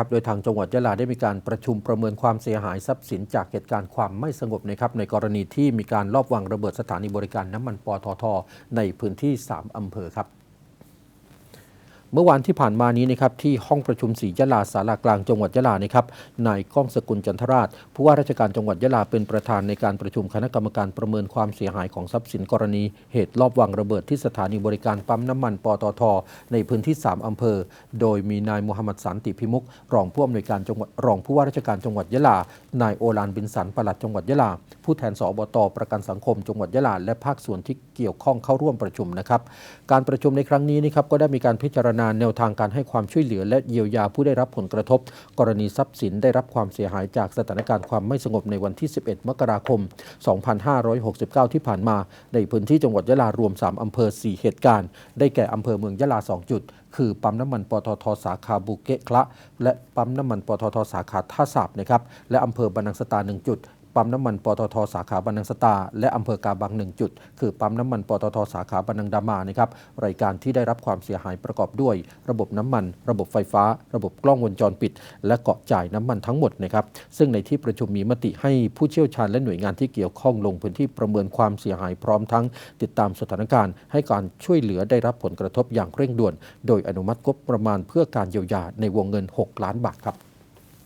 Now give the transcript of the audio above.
ครับโดยทางจังหวัดยะลาได้มีการประชุมประเมินความเสียหายทรัพย์สินจากเหตุการณ์ความไม่สงบนะครับในกรณีที่มีการลอบวางระเบิดสถานีบริการน้ำมันปอททในพื้นที่ 3 อำเภอครับ เมื่อวานที่ผ่านมานี้นะครับที่ห้องประชุมศรียะลาสารากลางจังหวัดยะลานะครับนายก้องสกุลจันทราช ผู้ว่าราชการจังหวัดยะลาเป็นประธานในการประชุมคณะกรรมการประเมินความเสียหายของทรัพย์สินกรณี เหตุลอบวางระเบิดที่สถานีบริการปั๊มน้ำมันปตท ในพื้นที่ 3 อำเภอ โดยมีนายมูฮัมหมัดสันติพิมุกรองผู้อำนวยการจังหวัดรองผู้ว่าราชการจังหวัดยะลานายโอลานบินสันปลัดจังหวัดยะลา ผู้แทนสอบตประกันสังคมจังหวัดยะลาและภาคส่วนที่เกี่ยวข้องเข้าร่วมประชุมนะครับการประชุมในครั้งนี้นะครับก็ได้มีการพิจารณาแนวทางการให้ความช่วยเหลือและเยียวยาผู้ได้รับผลกระทบ กรณีทรัพย์สินได้รับความเสียหายจากสถานการณ์ความไม่สงบในวันที่ 11 มกราคม 2569 ที่ผ่านมา ในพื้นที่จังหวัดยะลารวม 3 อำเภอ 4 เหตุการณ์ ได้แก่อำเภอเมืองยะลา 2 จุด คือปั๊มน้ำมันปตทสาขาบุเกะคละ และปั๊มน้ำมันปตทสาขาท่าสาบนะครับ และอำเภอบันนังสตา 1 จุด ปั๊มน้ำมันปตทสาขาบันนังสตา และอำเภอกาบังหนึ่งจุด คือปั๊มน้ำมันปตทสาขาบันนังดามานะครับรายการที่ได้รับความเสียหายประกอบด้วย ระบบน้ำมัน ระบบไฟฟ้า ระบบกล้องวงจรปิด และเกาะจ่ายน้ำมันทั้งหมดนะครับซึ่งในที่ประชุมมีมติให้ผู้เชี่ยวชาญและหน่วยงานที่เกี่ยวข้องลงพื้นที่ประเมินความเสียหายพร้อมทั้ง ติดตามสถานการณ์ ให้การช่วยเหลือได้รับผลกระทบอย่างเร่งด่วน โดยอนุมัติงบประมาณเพื่อการเยียวยาในวงเงิน 6 ล้านบาทครับ